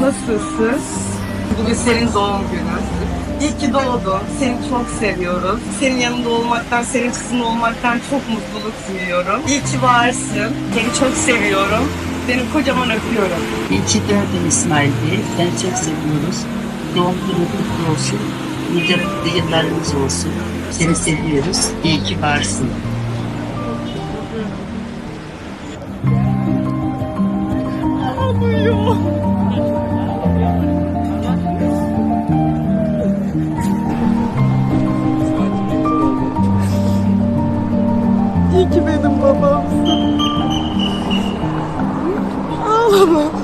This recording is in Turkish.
Nasılsın? Bugün senin doğum günün. İyi ki doğdun. Seni çok seviyoruz. Senin yanında olmaktan, senin kızın olmaktan çok mutluluk duyuyorum. İyi ki varsın. Seni çok seviyorum. Seni kocaman öpüyorum. İyi ki doğdun İsmail Bey. Seni çok seviyoruz. Doğum günün kutlu olsun. Nice mutlu yıllarımız olsun. Seni seviyoruz. İyi ki varsın. yağmıyor. İyi ki benim babamsın. Ağlama.